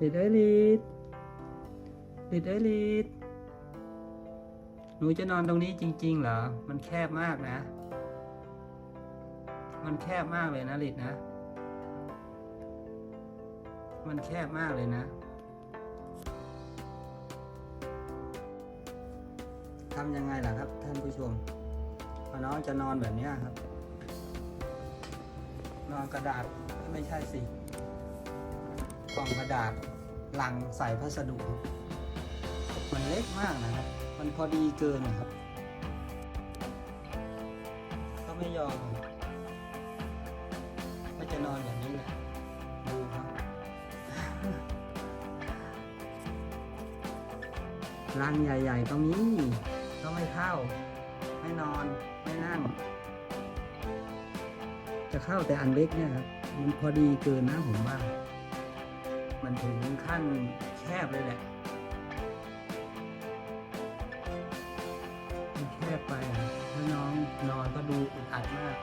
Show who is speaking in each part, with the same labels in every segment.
Speaker 1: ลิดเอ้ยลิดลิดเอ้ยลิดหนูจะนอนตรงนี้จริง ๆ เหรอ มันแคบมากนะ มันแคบมากเลยนะลิดนะ มันแคบมากเลยนะทำยังไงล่ะครับ ท่านผู้ชมพอน้องจะนอนแบบนี้ครับ นอนกระดาษไม่ใช่สิ กล่องกระดาษลังใส่พัสดุมันเล็กมากนะครับ มันพอดีเกินนะครับ ก็ไม่ยอมก็จะนอนอย่างนี้แหละดูครับรังใหญ่ ๆ ตรงนี้ก็ไม่เข้า ไม่นอน ไม่นั่ง จะเข้าแต่อันเล็กเนี่ยครับ มันพอดีเกินนะผมว่า มันถึงขั้นแคบเลยแหละมันแคบไปอะถ้าน้องนอนก็ดูอึดอัดมาก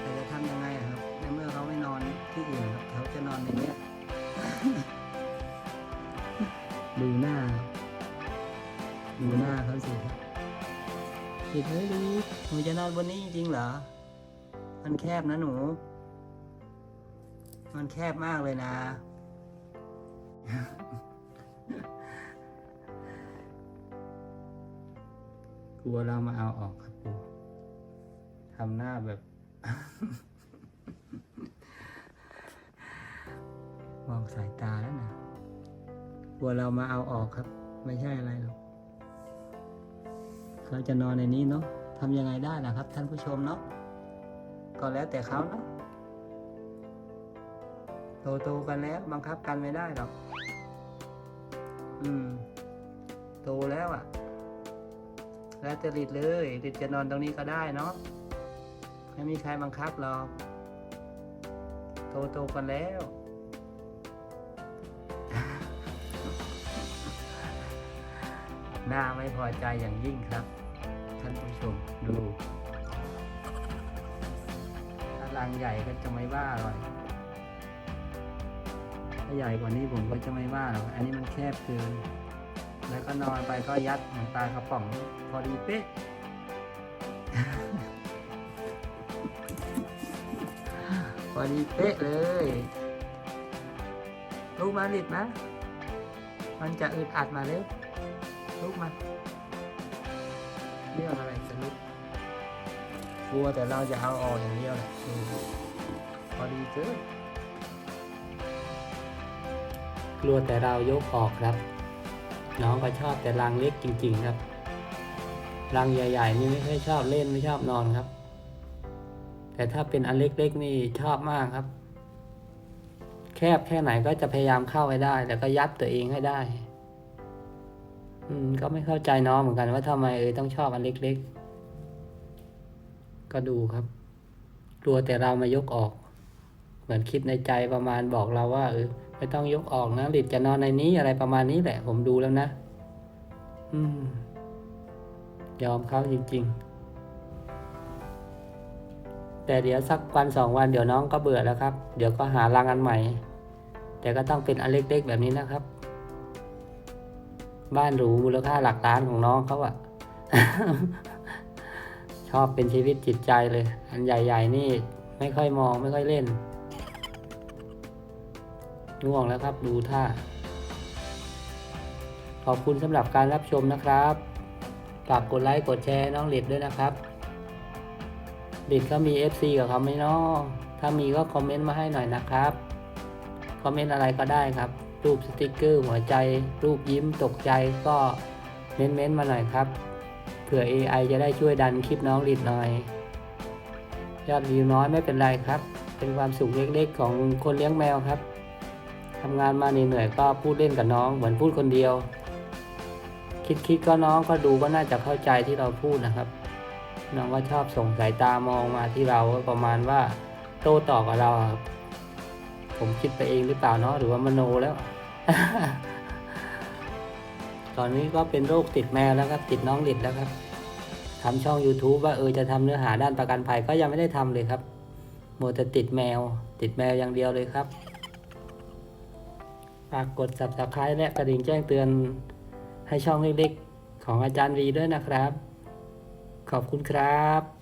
Speaker 1: แต่จะทำยังไงครับในเมื่อเขาไม่นอนที่อื่นครับเขาจะนอนในเนี้ยดูหน้า ดูหน้าเขาสิครับผิดเลยลูกหนูจะนอนบนนี้จริงเหรอ มันแคบนะหนู มันแคบมากเลยนะ กลัวเรามาเอาออกครับปูทำหน้าแบบ มองสายตาแล้วนะ กลัวเรามาเอาออกครับ ไม่ใช่อะไรหรอกเขาจะนอนในนี้เนาะทำยังไงได้นะครับ ท่านผู้ชมเนาะก็แล้วแต่เขาเนาะ โตโตๆกันแล้วบังคับกันไม่ได้หรอกอืม โตแล้วอะ่ะ แล้วจะริดเลยริดจะนอนตรงนี้ก็ได้เนาะไม่มีใครบังคับหรอก โตโตๆกันแล้วหน้าไม่พอใจอย่างยิ่งครับ ท่านผู้ชมดูถ้ารังใหญ่ก็จะไม่ว่าหรอก ถ้าใหญ่กว่านี้ผมก็จะไม่ว่าหรอก อันนี้มันแคบเกิน แล้วก็นอนไปก็ยัดเหมือนปลากระป๋องพอดีเป๊ะ พอดีเป๊ะเลยลูกมาลิดนะมันจะอึดอัดมาเร็วลุกมาเรื่องอะไรจะลุกกลัวแต่เราจะเอาออกอย่างเดียวแหละพอดีเกิน กลัวแต่เรายกออกครับ น้องก็ชอบแต่รังเล็กจริง ๆ ครับ รังใหญ่ ๆ นี่ไม่ค่อยชอบเล่นไม่ชอบนอนครับ แต่ถ้าเป็นอันเล็กๆนี่ชอบมากครับ แคบแค่ไหนก็จะพยายามเข้าไปได้ แล้วก็ยัดตัวเองให้ได้ อืม ก็ไม่เข้าใจน้องเหมือนกันว่าทำไมเออต้องชอบอันเล็ก ๆ ก็ดูครับ กลัวแต่เรามายกออก มือนคิดในใจประมาณบอกเราว่าเออไม่ต้องยกออกนะหลิดจะนอนในนี้อะไรประมาณนี้แหละ ผมดูแล้วนะ อืม ยอมเขาจริง ๆ แต่เดี๋ยวสักวันสองวันเดี๋ยวน้องก็เบื่อแล้วครับ เดี๋ยวก็หารังอันใหม่ แต่ก็ต้องเป็นอันเล็กๆแบบนี้นะครับ บ้านหรูมูลค่าหลักล้านของน้องเขาอะชอบเป็นชีวิตจิตใจเลย อันใหญ่ ๆ นี่ไม่ค่อยมองไม่ค่อยเล่น ง่วงแล้วครับดูท่า ขอบคุณสำหรับการรับชมนะครับฝากกดไลค์กดแชร์น้องหลิดด้วยนะครับหลิดก็มี FC กับเขาไหมเนาะถ้ามีก็คอมเมนต์มาให้หน่อยนะครับ คอมเมนต์อะไรก็ได้ครับ รูปสติกเกอร์หัวใจ รูปยิ้มตกใจก็เม้นๆมาหน่อยครับ เผื่อ AI จะได้ช่วยดันคลิปน้องลิดหน่อย ยอดวิวน้อยไม่เป็นไรครับ เป็นความสุขเล็กๆของคนเลี้ยงแมวครับ ทำงานมาเหนื่อยๆก็พูดเล่นกับน้องเหมือนพูดคนเดียว คิดๆก็น้องก็ดูก็น่าจะเข้าใจที่เราพูดนะครับ น้องก็ชอบส่งสายตามองมาที่เราประมาณว่าโต้ตอบกับเราครับผมคิดไปเองหรือเปล่าเนาะหรือว่ามโนแล้ว ตอนนี้ก็เป็นโรคติดแมวแล้วครับติดน้องหลิดแล้วครับทำช่อง YouTube ว่าเออจะทำเนื้อหาด้านประกันภัยก็ยังไม่ได้ทำเลยครับมัวแต่ติดแมว ติดแมวอย่างเดียวเลยครับ ฝากกด subscribe และกระดิ่งแจ้งเตือนให้ช่องเล็กๆของอาจารย์วีด้วยนะครับ ขอบคุณครับ